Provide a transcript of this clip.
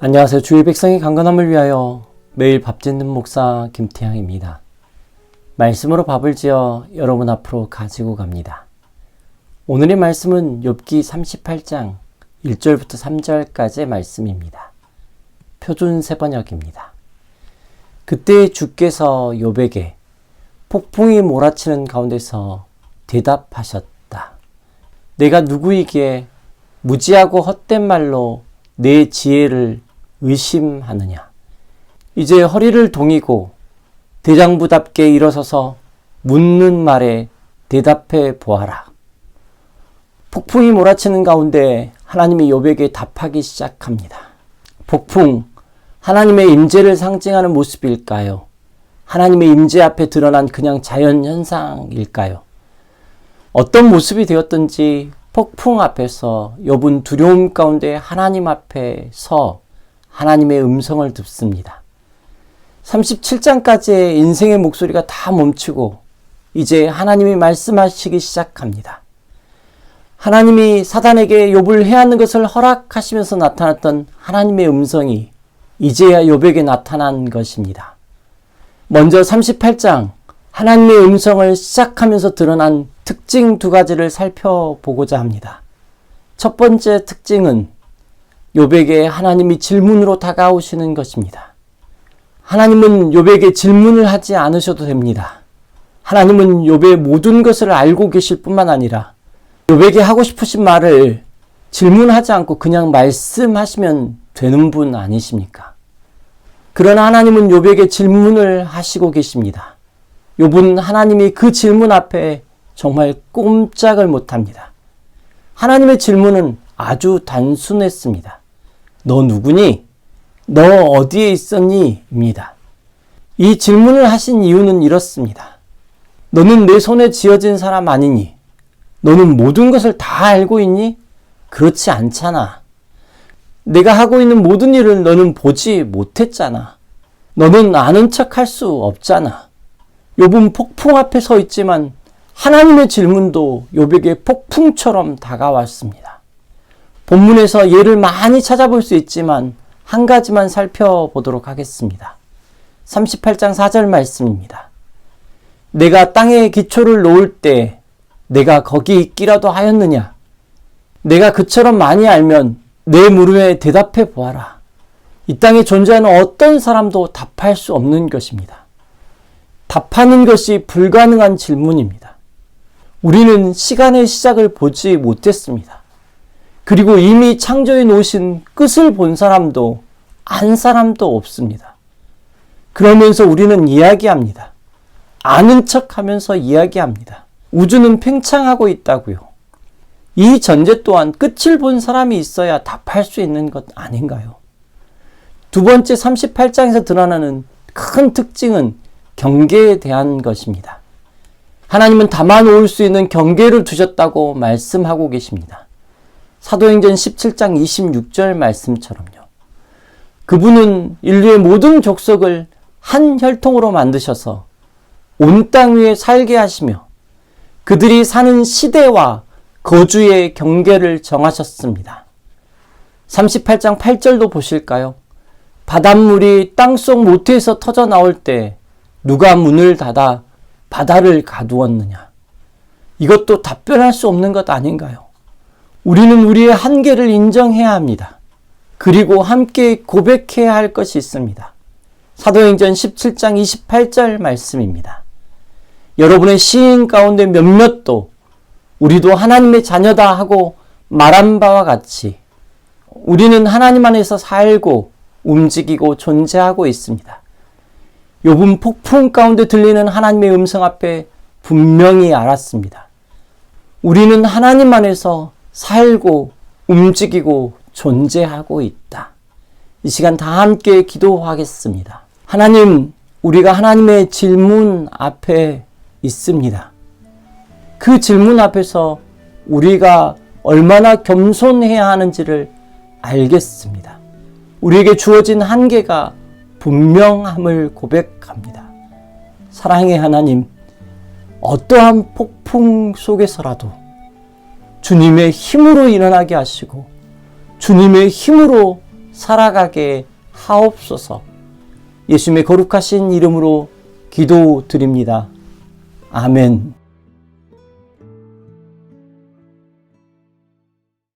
안녕하세요. 주의 백성의 강건함을 위하여 매일 밥 짓는 목사 김태양입니다. 말씀으로 밥을 지어 여러분 앞으로 가지고 갑니다. 오늘의 말씀은 욥기 38장 1절부터 3절까지의 말씀입니다. 표준 세번역입니다. 그때 주께서 욥에게 폭풍이 몰아치는 가운데서 대답하셨다. 내가 누구이기에 무지하고 헛된 말로 내 지혜를 의심하느냐. 이제 허리를 동이고 대장부답게 일어서서 묻는 말에 대답해 보아라. 폭풍이 몰아치는 가운데 하나님이 욥에게 답하기 시작합니다. 폭풍, 하나님의 임재를 상징하는 모습일까요? 하나님의 임재 앞에 드러난 그냥 자연 현상일까요? 어떤 모습이 되었든지 폭풍 앞에서 욥은 두려움 가운데 하나님 앞에 서 하나님의 음성을 듣습니다. 37장까지의 인생의 목소리가 다 멈추고 이제 하나님이 말씀하시기 시작합니다. 하나님이 사단에게 욥을 해하는 것을 허락하시면서 나타났던 하나님의 음성이 이제야 욥에게 나타난 것입니다. 먼저 38장 하나님의 음성을 시작하면서 드러난 특징 두 가지를 살펴보고자 합니다. 첫 번째 특징은 욥에게 하나님이 질문으로 다가오시는 것입니다. 하나님은 욥에게 질문을 하지 않으셔도 됩니다. 하나님은 욥의 모든 것을 알고 계실 뿐만 아니라 욥에게 하고 싶으신 말을 질문하지 않고 그냥 말씀하시면 되는 분 아니십니까? 그러나 하나님은 욥에게 질문을 하시고 계십니다. 욥은 하나님이 그 질문 앞에 정말 꼼짝을 못합니다. 하나님의 질문은 아주 단순했습니다. 너 누구니? 너 어디에 있었니? 입니다. 이 질문을 하신 이유는 이렇습니다. 너는 내 손에 지어진 사람 아니니? 너는 모든 것을 다 알고 있니? 그렇지 않잖아. 내가 하고 있는 모든 일을 너는 보지 못했잖아. 너는 아는 척 할 수 없잖아. 욥은 폭풍 앞에 서 있지만 하나님의 질문도 욥에게 폭풍처럼 다가왔습니다. 본문에서 예를 많이 찾아볼 수 있지만 한 가지만 살펴보도록 하겠습니다. 38장 4절 말씀입니다. 내가 땅에 기초를 놓을 때 내가 거기 있기라도 하였느냐? 내가 그처럼 많이 알면 내 물음에 대답해 보아라. 이 땅에 존재하는 어떤 사람도 답할 수 없는 것입니다. 답하는 것이 불가능한 질문입니다. 우리는 시간의 시작을 보지 못했습니다. 그리고 이미 창조해 놓으신 끝을 본 사람도 안 사람도 없습니다. 그러면서 우리는 이야기합니다. 아는 척 하면서 이야기합니다. 우주는 팽창하고 있다고요. 이 전제 또한 끝을 본 사람이 있어야 답할 수 있는 것 아닌가요? 두 번째 38장에서 드러나는 큰 특징은 경계에 대한 것입니다. 하나님은 담아놓을 수 있는 경계를 두셨다고 말씀하고 계십니다. 사도행전 17장 26절 말씀처럼요. 그분은 인류의 모든 족속을 한 혈통으로 만드셔서 온 땅 위에 살게 하시며 그들이 사는 시대와 거주의 경계를 정하셨습니다. 38장 8절도 보실까요? 바닷물이 땅속 모태에서 터져 나올 때 누가 문을 닫아 바다를 가두었느냐? 이것도 답변할 수 없는 것 아닌가요? 우리는 우리의 한계를 인정해야 합니다. 그리고 함께 고백해야 할 것이 있습니다. 사도행전 17장 28절 말씀입니다. 여러분의 시인 가운데 몇몇도 우리도 하나님의 자녀다 하고 말한 바와 같이 우리는 하나님 안에서 살고 움직이고 존재하고 있습니다. 욥은 폭풍 가운데 들리는 하나님의 음성 앞에 분명히 알았습니다. 우리는 하나님 안에서 살고 움직이고 존재하고 있다. 이 시간 다 함께 기도하겠습니다. 하나님, 우리가 하나님의 질문 앞에 있습니다. 그 질문 앞에서 우리가 얼마나 겸손해야 하는지를 알겠습니다. 우리에게 주어진 한계가 분명함을 고백합니다. 사랑의 하나님, 어떠한 폭풍 속에서라도 주님의 힘으로 일어나게 하시고 주님의 힘으로 살아가게 하옵소서. 예수님의 거룩하신 이름으로 기도드립니다. 아멘.